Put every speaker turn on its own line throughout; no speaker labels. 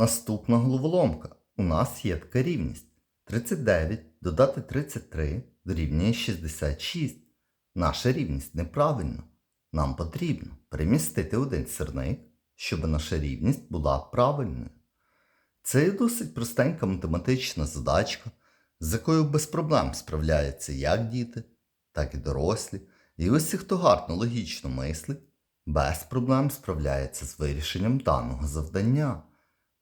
Наступна головоломка. У нас є така рівність. 39 додати 33 дорівнює 66. Наша рівність неправильна. Нам потрібно перемістити один сірник, щоб наша рівність була правильною. Це досить простенька математична задачка, з якою без проблем справляються як діти, так і дорослі. І усі, хто гарно логічно мислить, без проблем справляється з вирішенням даного завдання.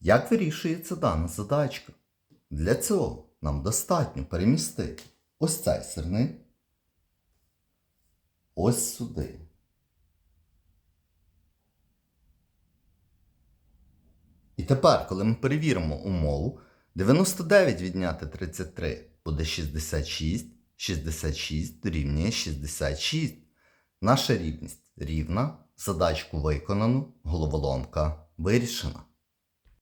Як вирішується дана задачка? Для цього нам достатньо перемістити ось цей сирник ось сюди. І тепер, коли ми перевіримо умову, 99 відняти 33 буде 66, 66 дорівнює 66. Наша рівність рівна, задачку виконано, головоломка вирішена.